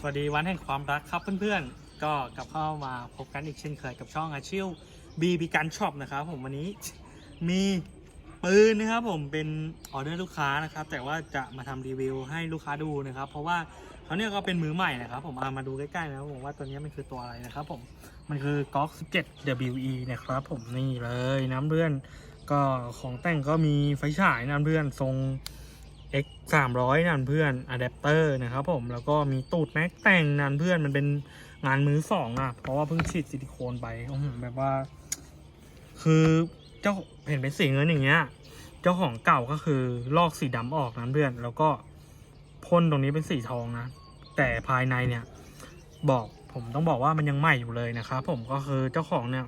สวัสดีวันแห่งความรักครับเพื่อนๆ ก็กลับเข้ามาพบกันอีกเช่นเคยกับช่องอาชิวบีบีกันช็อปนะครับผมวันนี้มีปืนนะครับผมเป็นออเดอร์ลูกค้านะครับ แต่ว่าจะมาทำรีวิวให้ลูกค้าดูนะครับ เพราะว่าเขาเนี่ยก็เป็นมือใหม่นะครับ ผมเอามาดูใกล้ๆนะครับผมว่าตัวนี้มันคือตัวอะไรนะครับผมมันคือ GOG 17 WE นะครับผมนี่เลยน้ำเพื่อนก็ของแต่งก็มีไฟฉายน้ำเพื่อนทรง X 300นั่นเพื่อนอะแดปเตอร์นะครับผมแล้วก็มีตูดแม็กแต่งนั่นเพื่อนมันเป็นงานมือสองอะ เพราะว่าเพิ่งฉีดซิลิโคนไปอื้อหือแบบว่า คือเจ้าเห็นเป็นสีเงินอย่างเงี้ย เจ้าของเก่าก็คือลอกสีดำออกนั่นเพื่อน แล้วก็พ่นตรงนี้เป็นสีทองนะ แต่ภายในเนี่ย บอกผมต้องบอกว่ามันยังใหม่อยู่เลยนะครับผมก็คือเจ้าของเนี่ย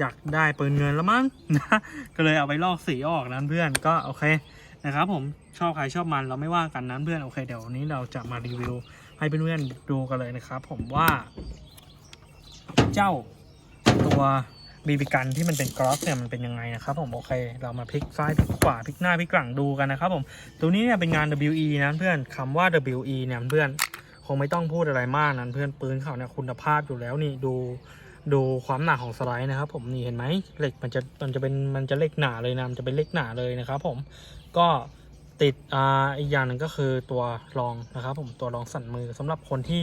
อยากได้ปืนเงินแล้วมั้งนะก็เลยเอาไปลอกสีออกนั้นเพื่อนก็โอเค นะครับผมชอบใครชอบมันเราไม่ว่ากันนั้นเพื่อนโอเคเดี๋ยววันนี้เราจะมารีวิวให้เพื่อนๆดูกันเลยนะครับ ผมว่า เจ้าตัวบีบีกันที่มันเป็นกรอสเนี่ยมันเป็นยังไงนะครับผมโอเค เรามาพลิกซ้ายพลิกขวาพลิกหน้าพลิกหลังดูกันนะครับผมตัวนี้เนี่ยเป็นงาน WE นะเพื่อนคำว่า WE เนี่ยเพื่อนคงไม่ต้องพูดอะไรมากนั้นเพื่อนปืนเขาเนี่ยคุณภาพอยู่แล้วนี่ดู ดูความหนาของสไลด์นะครับ ผมนี่เห็นไหมเหล็กมันจะมันจะเป็นมันจะเล็กหนาเลยนะมันจะเป็นเล็กหนาเลยนะครับ ผมก็ติดอ่าอีกอย่างหนึ่งก็คือตัวรองนะครับ ผมตัวรองสั่นมือสำหรับคนที่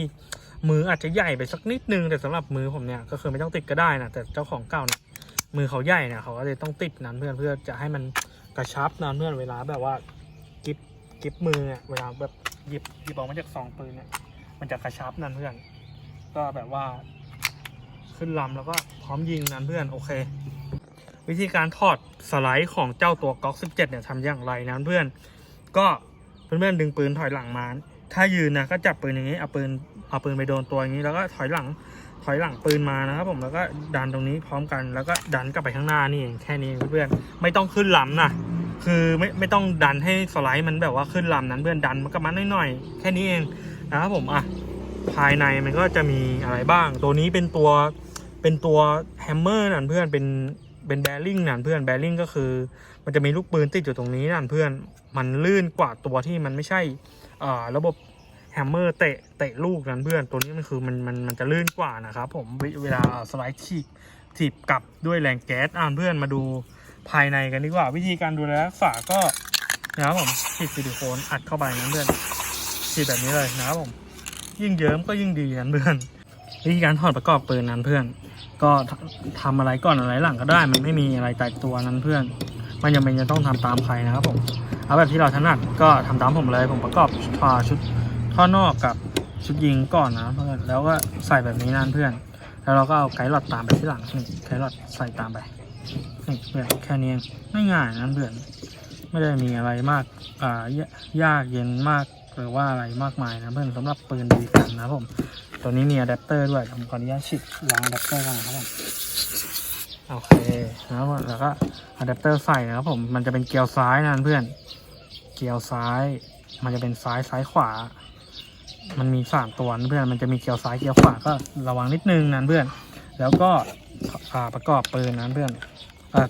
มืออาจจะใหญ่ไปสักนิดนึงแต่สำหรับมือผมเนี่ยก็คือไม่ต้องติดก็ได้นะแต่เจ้าของเก่าเนี่ยมือเขาใหญ่เนี่ยเขาก็เลยต้องติดนั้นเพื่อนเพื่อจะให้มันกระชับนะเพื่อนเวลาแบบว่ากิบกิบมือเนี่ยเวลาแบบหยิบหยิบออกมาจากซองปืนเนี่ยมันจะกระชับนั่นเพื่อน ก็แบบว่า ขึ้นลำแล้วก็พร้อมยิงนั้นเพื่อนโอเค วิธีการถอดสไลด์ของเจ้าตัวก๊อก 17 เนี่ยทำอย่างไรนะเพื่อน ก็เพื่อนๆดึงปืนถอยหลังมา ถ้ายืนนะก็จับปืนอย่างนี้เอาปืนเอาปืนไปโดนตัวอย่างนี้แล้วก็ถอยหลังถอยหลังปืนมานะครับผมแล้วก็ดันตรงนี้พร้อมกันแล้วก็ดันกลับไปข้างหน้านี่เองแค่นี้เพื่อนไม่ต้องขึ้นลำนะคือไม่ไม่ต้องดันให้สไลด์มันแบบว่าขึ้นลำนั้นเพื่อนดันมันกับมันหน่อยๆแค่นี้เองนะครับผมอะภายในมันก็จะมีอะไรบ้าง ตัวนี้เป็นตัว เป็นตัวแฮมเมอร์นั่นเพื่อนเป็นเป็นแบริ่งนั่นเพื่อนแบริ่งก็คือ มันจะมีลูกปืนติดอยู่ตรงนี้นั่นเพื่อนมันลื่นกว่าตัวที่มันไม่ใช่ระบบแฮมเมอร์เตะเตะลูกนั้นเพื่อนตัวนี้มันคือมันมันมันจะลื่นกว่านะครับผมเวลาสไลด์ถีบถีบกลับด้วยแรงแก๊สอ่านเพื่อนมาดูภายในกันดีกว่า วิธีการดูแลรักษาก็นะครับผมฉีดซิลิโคนอัดเข้าไปนั้นเพื่อนฉีดแบบนี้เลยนะครับผมยิ่งเยิ้มก็ยิ่งดีนั้นเพื่อนวิธีการถอดประกอบปืนนั้นเพื่อน ก็ททำอะไรก่อนอะไรหลังก็ได้ มันไม่มีอะไรตายตัวนั้นเพื่อน มันยังเป็นจะต้องทำตามใครนะครับผมเอาแบบที่เราถนัดก็ทำตามผมเลย ผมประกอบทาชุดท่อนอกกับชุดยิงก่อนนะเพื่อนแล้วก็ใส่แบบนี้นั่นเพื่อน แล้วเราก็เอาไกด์หลอดตามไปที่หลังนี่ไกด์หลอดใส่ตามไปนี่เพื่อนแค่นี้ง่ายๆนะเพื่อน ไม่ได้มีอะไรมากอ่ายากเย็นมาก หรือว่าอะไรมากมายนะเพื่อนสำหรับปืนดีกันนะผมตัวนี้มีอะแดปเตอร์ด้วยผมขออนุญาตฉีดวางอะแดปเตอร์ก่อนนะครับผมโอเคนะแล้วก็อะแดปเตอร์ใส่นะครับผมมันจะเป็นเกียวซ้ายนะเพื่อน เกียวซ้าย มันจะเป็นซ้ายซ้ายขวา มันมีสามตัวนะเพื่อนมันจะมีเกียวซ้ายเกียวขวาก็ระวังนิดนึงนะเพื่อน แล้วก็อ่าประกอบปืนนะเพื่อน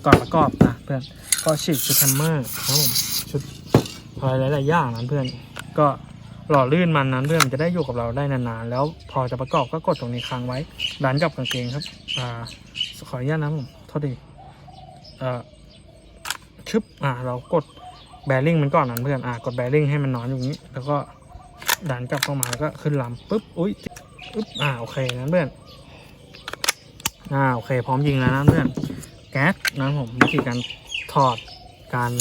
ก่อนประกอบนะเพื่อนก็ฉีดชุดแฮมเมอร์นะครับผมชุดอะไรหลายๆอย่างนะเพื่อน ก็หล่อลื่นมันนั้นเพื่อนมันจะได้อยู่กับเราได้นานๆ แล้วพอจะประกอบก็กดตรงนี้ค้างไว้ดันกับกางเกงครับ อ่า ขออนุญาตนะผมโทษดีเอ่อชึบอ่า เรากดแบริ่งมันก่อนนั้นเพื่อนอ่ากดแบริ่งให้มันนอนอยู่นี้ แล้วก็ดันกลับเข้ามาแล้วก็ขึ้นลำปุ๊บอุ้ยปุ๊บอ่าโอเคนั้นเพื่อนอ่าโอเค พร้อมยิงแล้วนะเพื่อนแก๊สนะผมวิธีการถอดการ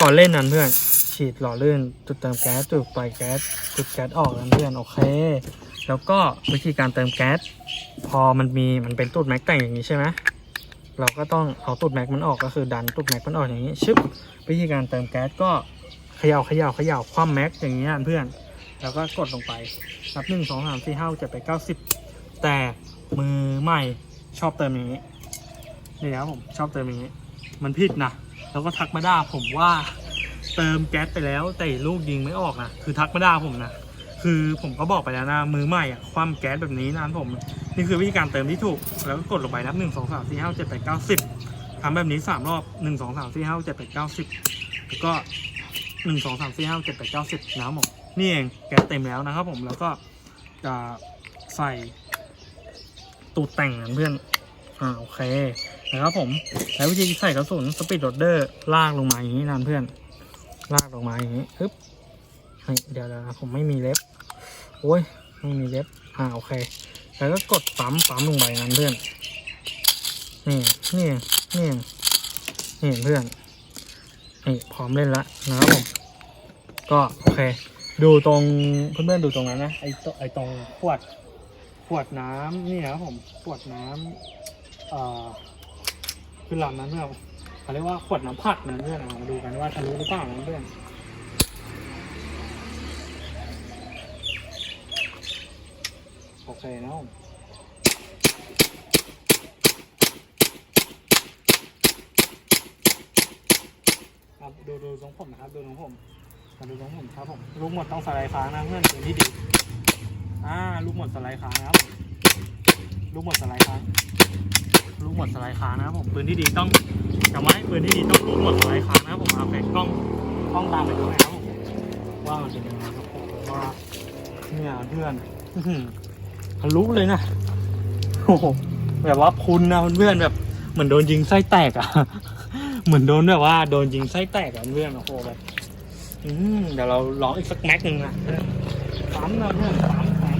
ก่อนเล่นนั้นเพื่อน ฉีดหล่อลื่น จุดเติมแก๊สจุดปล่อยแก๊สจุดแก๊สออกนั้นเพื่อนโอเค แล้วก็วิธีการเติมแก๊สพอมันมีมันเป็นตูดแม็กแต่งอย่างนี้ใช่ไหมเราก็ต้องเอาตูดแม็กมันออกก็คือดันตูดแม็กมันออกอย่างนี้ชึบวิธีการเติมแก๊สก็เขย่าเขย่าเขย่าคว่ำแม็กอย่างนี้เพื่อน แล้วก็กดลงไปนับหนึ่งสองสามสี่ห้าเจ็ดแปดเก้าสิบแต่มือใหม่ชอบเติมอย่างนี้นี่ครับผมชอบเติมอย่างนี้ มันผิดนะแล้วก็ทักมาด่าผมว่า เติมแก๊สไปแล้วแต่ลูกยิงไม่ออกนะคือทักมาด่าผมนะคือผมก็บอกไปแล้วนะมือใหม่อะคว่ำแก๊สแบบนี้นะผม นี่คือวิธีการเติมที่ถูก แล้วก็กดลงไปนับหนึ่งสองสามสี่ห้าเจ็ดแปดเก้าสิบทำแบบนี้สามรอบหนึ่งสองสามสี่ห้าเจ็ดแปดเก้าสิบแล้วก็หนึ่งสองสามสี่ห้าเจ็ดแปดเก้าสิบนะครับผมนี่เองแก๊สเต็มแล้วนะครับผมแล้วก็จะใส่ตูดแต่งนะเพื่อนอ่าโอเคนะครับผมใช้วิธีใส่กระสุนสปีดโรดเดอร์ลากลงมาอย่างนี้นะเพื่อน ลากลงมาอย่างนี้ปึ๊บเดี๋ยวเดี๋ยวนะผมไม่มีเล็บ โอ้ย ไม่มีเล็บ อ่าโอเค แล้วก็กดปั๊มปั๊มลงไปนั้นเพื่อน นี่ นี่ นี่ นี่เพื่อน นี่พร้อมเล่นละนะครับผม ก็โอเค ดูตรงเพื่อนๆดูตรงนั้นนะ ไอตไอตรงขวด ขวดน้ำนี่นะครับผม ขวดน้ำเอ่อคือหลอดนั้นเพื่อน เขาเรียกว่าขวดน้ำผักนะเพื่อนมาดูกันว่าทะลุหรือเปล่านะเพื่อนโอเคนะครับผมครับดูดูทรงผมนะครับดูทรงผมมาดูทรงผมครับผมลูกหมดต้องสไลด์ค้างนะเพื่อนเป็นที่ดีอ่าลูกหมดสไลด์ค้างนะครับลูกหมดสไลด์ค้าง ลูกหมดสไลด์ค้างนะครับผมปืนที่ดีต้องจำไว้ปืนที่ดีต้องลูกหมดสไลด์ค้างนะครับผมเอาไปกล้องกล้องตามไปดูนะครับผมว่ามันเป็นยังไงครับผมว่าเนี่ยเพื่อนทะลุเลยนะโอ้โหแบบว่าพุนนะเพื่อนแบบเหมือนโดนยิงไส้แตกอะเหมือนโดนแบบว่าโดนยิงไส้แตกอะเพื่อนโอ้โหแบบเดี๋ยวเราลองอีกสักแม็กหนึ่งนะปั๊มนะเพื่อนปั๊มปั๊ม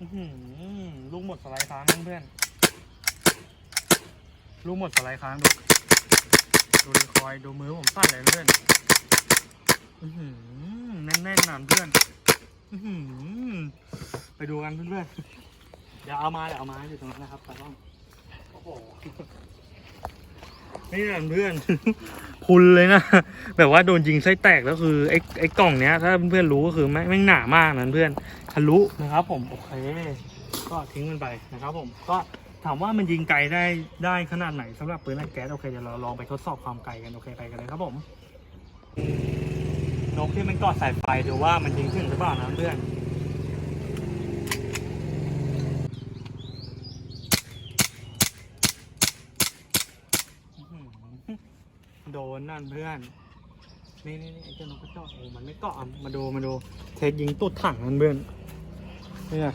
อื้อหือ ลูกหมดสไลด์ค้างเพื่อนลูกหมดสไลด์ค้างดูดูรีคอยดูมือผมสั่นเลยเพื่อนแน่นแน่นหนะเพื่อนอไปดูกันเพื่อนๆเดี๋ยวเอามาเดี๋ยวเอามาอยู่ตรงนั้นนะครับตากล้องโอ้โห นี่นะเพื่อน พุนเลยนะ แบบว่าโดนยิงไส้แตกแล้วคือไอ้ไอ้กล่องเนี้ย ถ้าเพื่อนๆรู้ก็คือไม่ไม่งหนามากนะเพื่อนทะลุนะครับ ผมโอเคก็ทิ้งมันไปนะครับ ผมก็ถามว่ามันยิงไกลได้ได้ขนาดไหนสำหรับปืนอัดแก๊สโอเคเดี๋ยวเราลองไปทดสอบความไกลกันโอเคไปกันเลยครับผมนกที่มันเกาะสายไฟดูว่ามันยิงขึ้นหรือเปล่านะเพื่อน อื้อหือ โดนนั่นเพื่อน นี่นี่นี่ไอ้เจ้านกกระจอกโอ้มันไม่เกาะอะมาดูมาดู เทสยิงตุดถังนั่นเพื่อนนี่ไง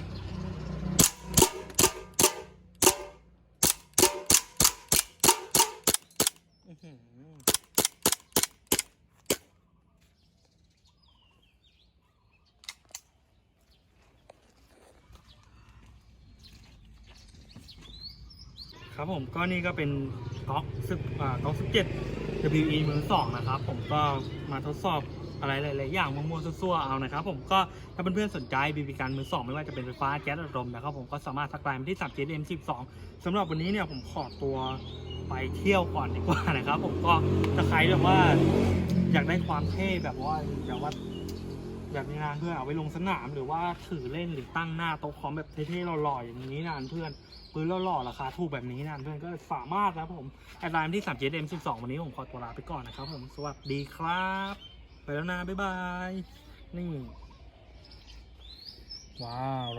ครับผมก็นี่ก็เป็นก๊อกซึอ่าก๊อกสิบเจ็ด WE มือสองนะครับ ผมก็มาทดสอบอะไรหลายๆอย่างมั่วๆซั่วๆเอานะครับ ผมก็ถ้าเพื่อนๆสนใจบีบีการมือสองไม่ว่าจะเป็นไฟฟ้าแก๊สอัดลมนะครับผมก็สามารถทักไลน์มาที่3 7 m 12สำหรับวันนี้เนี่ยผมขอตัวไปเที่ยวก่อนดีกว่านะครับ ผมก็ถ้าใครแบบว่าอยากได้ความเท่แบบว่าแบบว่า แบบนี้นะเพื่อนเอาไปลงสนามหรือว่าถือเล่นหรือตั้งหน้าโต๊ะคอมแบบเท่ๆหล่อๆอย่างนี้นะเพื่อนปืนหล่อๆราคาถูกแบบนี้นะเพื่อนก็สามารถนะครับผมแอดไลน์ที่3 7 m 12วันนี้ผมขอตัวลาไปก่อนนะครับผมสวัสดีครับ ไปแล้วนะบ๊ายบายนี่ว้าว